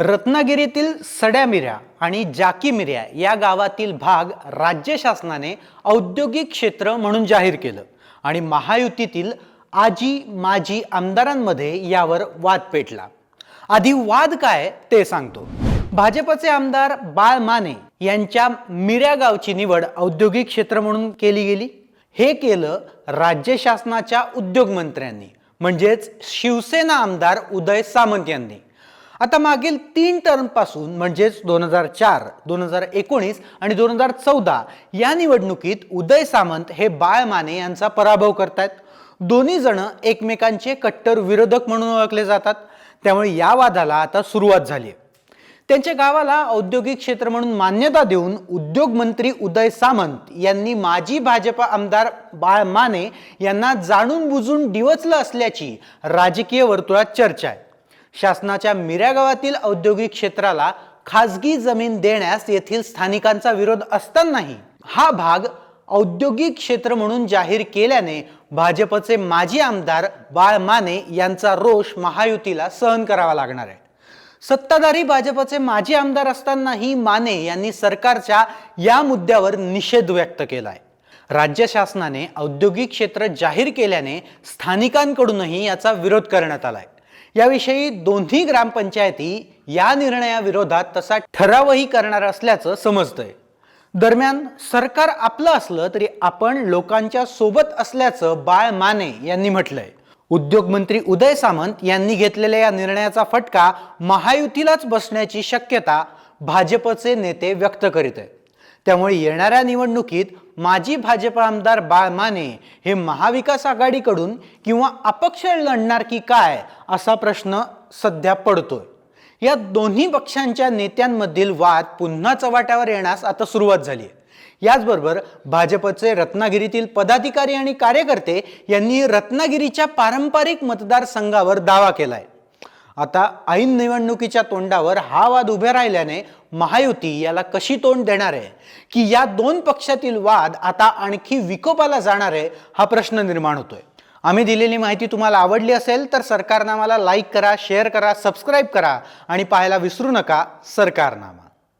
रत्नागिरीतील सड्या मिऱ्या आणि जाकी मिऱ्या या गावातील भाग राज्य शासनाने औद्योगिक क्षेत्र म्हणून जाहीर केलं आणि महायुतीतील आजी माजी आमदारांमध्ये यावर वाद पेटला. आधी वाद काय ते सांगतो. भाजपचे आमदार बाळ माने यांच्या मिऱ्या गावची निवड औद्योगिक क्षेत्र म्हणून केली गेली. हे केलं राज्य शासनाच्या उद्योग मंत्र्यांनी म्हणजेच शिवसेना आमदार उदय सामंत यांनी. आता मागील तीन टर्मपासून म्हणजेच दोन हजार चार दोन हजार एकोणीस आणि दोन हजार चौदा या निवडणुकीत उदय सामंत हे बाळ माने यांचा पराभव करतायत. दोन्ही जण एकमेकांचे कट्टर विरोधक म्हणून ओळखले जातात. त्यामुळे या वादाला आता सुरुवात झाली आहे. त्यांच्या गावाला औद्योगिक क्षेत्र म्हणून मान्यता देऊन उद्योगमंत्री उदय सामंत यांनी माजी भाजपा आमदार बाळ माने यांना जाणून बुजून डिवचलं असल्याची राजकीय वर्तुळात चर्चा आहे. शासनाच्या मिऱ्या गावातील औद्योगिक क्षेत्राला खाजगी जमीन देण्यास येथील स्थानिकांचा विरोध असतानाही हा भाग औद्योगिक क्षेत्र म्हणून जाहीर केल्याने भाजपचे माजी आमदार बाळ माने यांचा रोष महायुतीला सहन करावा लागणार आहे. सत्ताधारी भाजपचे माजी आमदार असतानाही माने यांनी सरकारच्या या मुद्द्यावर निषेध व्यक्त केलाय. राज्य शासनाने औद्योगिक क्षेत्र जाहीर केल्याने स्थानिकांकडूनही याचा विरोध करण्यात आलाय. याविषयी दोन्ही ग्रामपंचायती या निर्णयाविरोधात तसा ठरावही करणार असल्याचं समजतंय. दरम्यान सरकार आपलं असलं तरी आपण लोकांच्या सोबत असल्याचं बाळ माने यांनी म्हटलंय. उद्योगमंत्री उदय सामंत यांनी घेतलेल्या या निर्णयाचा फटका महायुतीलाच बसण्याची शक्यता भाजपचे नेते व्यक्त करीत आहेत. त्यामुळे येणाऱ्या निवडणुकीत माजी भाजप आमदार बाळ माने हे महाविकास आघाडीकडून किंवा अपक्ष लढणार की काय असा प्रश्न सध्या पडतोय. या दोन्ही पक्षांच्या नेत्यांमधील वाद पुन्हा चव्हाट्यावर येण्यास आता सुरुवात झाली आहे. याचबरोबर भाजपचे रत्नागिरीतील पदाधिकारी आणि कार्यकर्ते यांनी रत्नागिरीच्या पारंपरिक मतदारसंघावर दावा केलाय. आता ऐन निवडणुकीच्या तोंडावर हा वाद उभे राहिल्याने महायुती याला कशी तोंड देणार आहे? की या दोन पक्षातील वाद आता आणखी विकोपाला जाणार आहे हा प्रश्न निर्माण होतोय. आम्ही दिलेली माहिती तुम्हाला आवडली असेल तर सरकारनामाला लाईक करा शेअर करा सबस्क्राईब करा आणि पाहायला विसरू नका सरकारनामा.